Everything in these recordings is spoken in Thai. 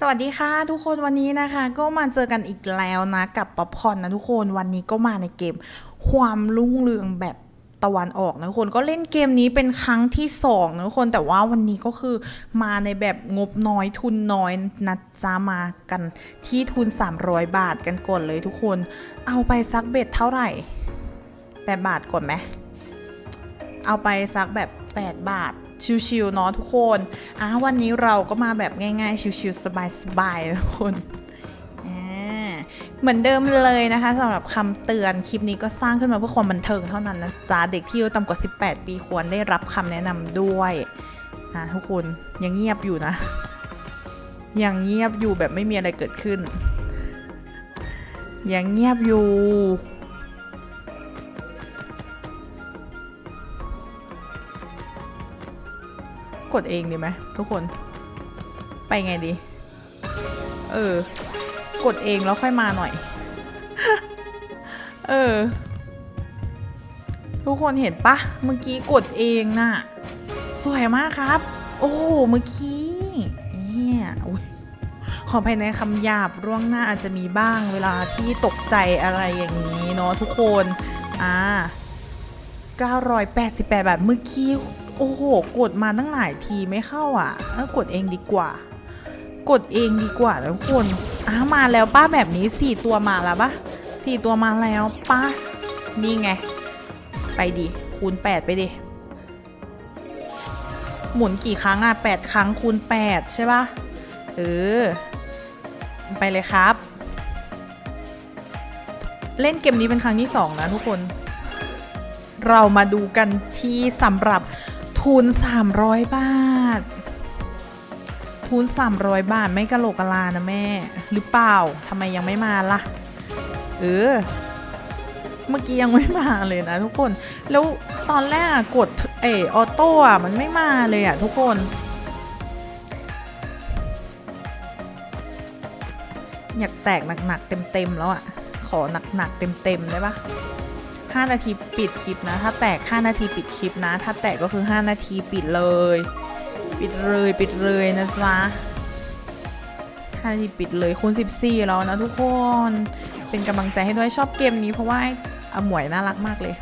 สวัสดีค่ะทุกคนวันนี้นะคะ ก็มาเจอกันอีกแล้วนะ กับป๊อปคอนนะทุกคนวันนี้ก็มาในเกม ความรุ่งเรืองแบบตะวันออกนะทุกคนก็เล่นเกมนี้เป็นครั้งที่สองนะทุกคนแต่ว่าวันนี้ก็คือมาในแบบงบน้อยทุนน้อยนะจ๊ะมากันที่ทุน 300 บาทกันก่อนเลยทุกคน เอาไปซักเบ็ดเท่าไหร่8บาทก่อนไหมเอาไปสักแบบ 8 บาท ชิวๆเนาะทุกคนอะวันนี้เราก็มาแบบง่ายๆ ชิวๆสบายๆนะทุกคนเหมือนเดิมเลยนะคะสำหรับคำเตือนคลิปนี้ก็สร้างขึ้นมาเพื่อความบันเทิงเท่านั้นนะจ๊ะเด็กที่อายุต่ำกว่า 18 ปีควรได้รับคำแนะนำด้วยอะทุกคนยังเงียบอยู่นะ ยังเงียบอยู่แบบไม่มีอะไรเกิดขึ้น ยังเงียบอยู่ ดเองดีไหมทุกคน ไปไงดี เออ กดเองแล้วค่อยมาหน่อย เออ ทุกคนเห็นปะเมื่อกี้กดเองน่ะ สวยมากครับ โอ้เมื่อกี้เนี่ยอุ๊ยขอภายในคำหยาบร่วงหน้าอาจจะมีบ้างเวลาที่ตกใจอะไรอย่างนี้เนาะทุกคน อ่า 988 บาทเมื่อกี้ โอ้โห กดมาตั้งหลายทีไม่เข้าอะกดเองดีกว่า กดเองดีกว่าทุกคนอ้ามาแล้วป้าแบบนี้4ตัวมาแล้วปะ4ตัวมาแล้วป้านี่ไง ไปดิคูณ8ไปดิหมุนกี่ครั้งอะ8ครั้งคูณ8ใช่ปะเออ ไปเลยครับ เล่นเกมนี้เป็นครั้งที่2นะทุกคนเรามาดูกันที่สำหรับ ทุน300 บาททุน300 บาทไม่กะโหลกกะลานะแม่ หรือเปล่าทำไมยังไม่มาล่ะ เออ เมื่อกี้ยังไม่มาเลยนะทุกคน แล้วตอนแรกกดเออออโต้อะมันไม่มาเลยอะทุกคนอยากแตกหนักๆเต็มๆแล้วอะขอหนักๆเต็มๆได้ปะ 5 นาทีปิดคลิปนะ ถ้าแตก 5 นาทีปิดคลิปนะ ถ้าแตกก็คือ 5 นาทีปิดเลย ปิดเลยปิดเลยนะจ๊ะ5นาทีปิดเลยคูณ14 แล้วนะทุกคน เป็นกำลังใจให้ด้วยชอบเกมนี้เพราะว่าอาหมวยน่ารักมากเลย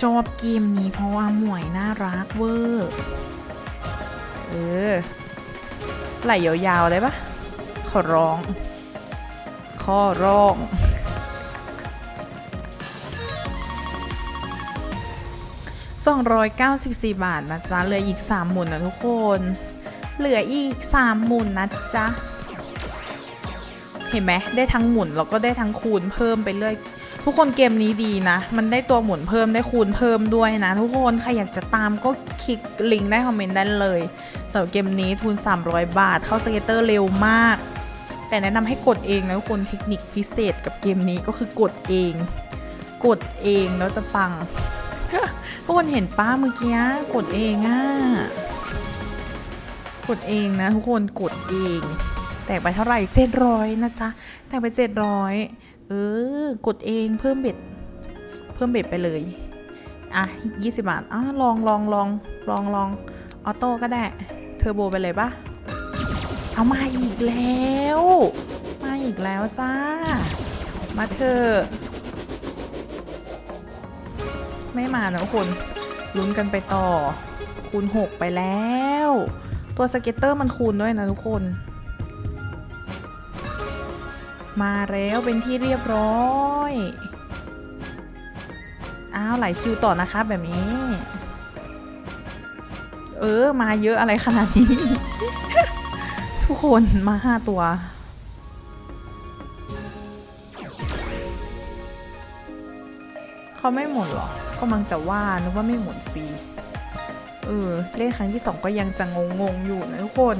ชอบเกมนี้เพราะว่าหมวยน่ารักเวอร์เออไหลยาวๆได้ปะขอร้องขอร้อง 294 บาทนะจ๊ะ เหลืออีก 3 หมุนนะทุกคน เหลืออีก 3 หมุนนะจ๊ะ เห็นไหมได้ทั้งหมุนแล้วก็ได้ทั้งคูณเพิ่มไปเรื่อย ทุกคนเกมนี้ดีนะ มันได้ตัวหมุนเพิ่มได้คูณเพิ่มด้วยนะ ทุกคน ใครอยากจะตามก็คลิกลิงก์ได้คอมเมนต์ได้เลยสำหรับเกมนี้ทุน 300 บาท เข้าสเก็ตเตอร์เร็วมาก แต่แนะนำให้กดเองนะทุกคน เทคนิคพิเศษกับเกมนี้ก็คือกดเอง กดเองแล้วจะปัง ทุกคนเห็นป้าเมื่อกี้กดเองอะกดเองนะ ทุกคนกดเอง แตกไปเท่าไหร่เจ็ดร้อยนะจ๊ะ แตกไปเจ็ดร้อยเออ กดเองเพิ่มเบ็ด เพิ่มเบ็ดไปเลย อะยี่สิบาทอะลองลองลองลองลองออโต้ก็ได้ เทอร์โบไปเลยปะเอามาอีกแล้ว มาอีกแล้วจ้า มาเถอะ ไม่มานะทุกคนลุ้นกันไปต่อ คูณ 6 ไปแล้ว ตัวสเก็ตเตอร์มันคูณด้วยนะทุกคน มาแล้วเป็นที่เรียบร้อยอ้าวไหลชิวต่อนะคะแบบนี้ เออ มาเยอะอะไรขนาดนี้ ทุกคนมาห้าตัวเขาไม่หมุนเหรอ กำลังจะว่านึกว่าไม่หมุนฟรี เออ เล่นครั้งที่สองก็ยังจะงงงๆอยู่นะทุกคน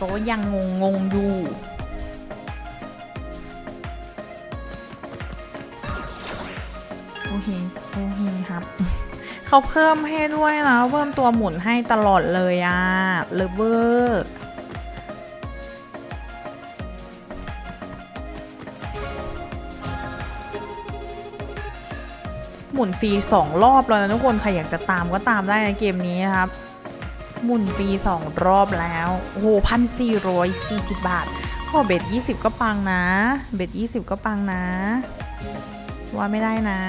ก็ยังงงงๆอยู่โอเคโอเคครับ เขาเพิ่มให้ด้วยนะเพิ่มตัวหมุนให้ตลอดเลยอะเลเวอร์ หมุนฟรีสองรอบแล้วนะทุกคนใครอยากจะตามก็ตามได้ในเกมนี้นะครับ หมุนฟรีสองรอบแล้ว โอ้โหพันสี่ร้อยสี่สิบบาทขอเบ็ดยี่สิบก็ปังนะ เบ็ดยี่สิบก็ปังนะ ว่าไม่ได้นะ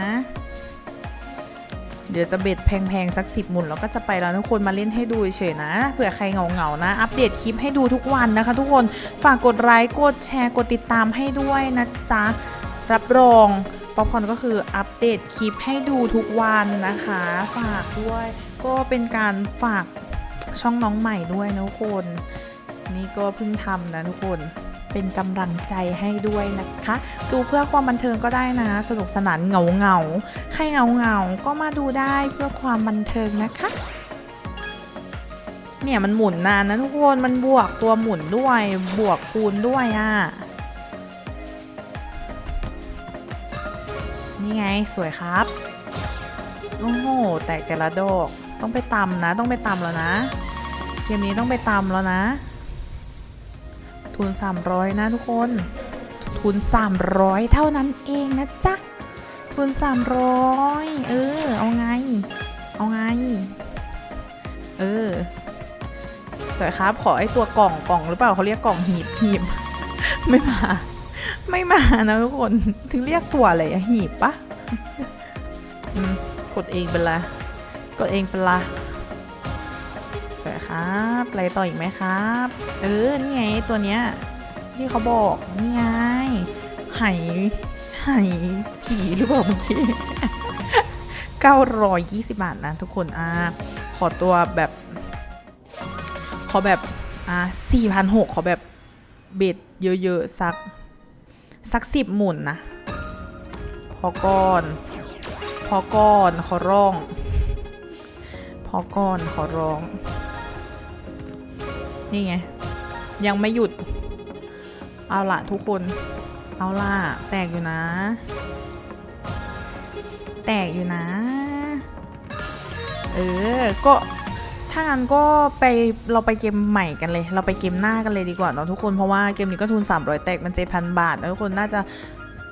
เดี๋ยวจะเบ็ดแพงๆ สักสิบหมุนแล้วก็จะไปแล้วทุกคนมาเล่นให้ดูเฉยๆนะเผื่อใครเหงาๆนะ อัปเดตคลิปให้ดูทุกวันนะคะ ทุกคนฝากกดไลค์กดแชร์กดติดตามให้ด้วยนะจ๊ะรับรอง ป๊อปคอนก็คืออัปเดตคลิปให้ดูทุกวันนะคะ ฝากด้วยก็เป็นการฝากช่องน้องใหม่ด้วยนะทุกคน นี่ก็เพิ่งทำนะทุกคนเป็นกำลังใจให้ด้วยนะคะ ดูเพื่อความบันเทิงก็ได้นะ สนุกสนานเหงาเหงาใครเหงาเหงาก็มาดูได้เพื่อความบันเทิงนะคะ เนี่ยมันหมุนนานนะทุกคนมันบวกตัวหมุนด้วยบวกคูณด้วยอะ่ะ นี่ไงสวยครับโอ้โหแตกแต่ละดอกต้องไปตำนะ ต้องไปตำแล้วนะ เกมนี้ต้องไปตำแล้วนะ ทุน 300 นะทุกคน ทุน 300 เท่านั้นเองนะจ๊ะ ทุน 300 เออ เอาไง เอาไง เออ สวยครับ ขอไอตัวกล่องกล่องหรือเปล่าเขาเรียกกล่องหีบหีบ ไม่มา ไม่มานะทุกคน ถึงเรียกตัวอะไรอะหีบปะกดเองเป็นละกดเองเป็นละสวยครับอะไรต่ออีกไหมครับ เออ นี่ไงตัวเนี้ยที่เขาบอกนี่ไงไหไหผีหรือเปล่าเมื่อกี้920 บาทนะทุกคนอ่าขอตัวแบบ ขอแบบอ่า4,600ขอแบบเบ็ดเยอะๆสัก สักสิบหมุนนะ พอก่อน พอก่อนขอร้อง พอก่อนขอร้อง นี่ไง ยังไม่หยุด เอาละทุกคน เอาล่ะ แตกอยู่นะ แตกอยู่นะ เออ ก็ ถ้างั้นก็ไปเราไปเกมใหม่กันเลย เราไปเกมหน้ากันเลยดีกว่าเนาะทุกคนเพราะว่าเกมนี้ก็ทุน 300 แตกมัน7,000บาททุกคนน่าจะ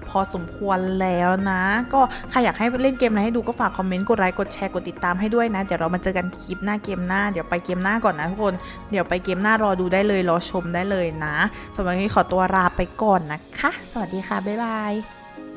พอสมควรแล้วนะ ก็ใครอยากให้เล่นเกมอะไรให้ดูก็ฝากคอมเมนต์กดไลค์กดแชร์กดติดตามให้ด้วยนะ เดี๋ยวเรามาเจอกันคลิปหน้าเกมหน้าเดี๋ยวไปเกมหน้าก่อนนะทุกคนเดี๋ยวไปเกมหน้ารอดูได้เลยรอชมได้เลยนะสำหรับวันนี้ขอตัวลาไปก่อนนะคะ สวัสดีค่ะบ๊ายบาย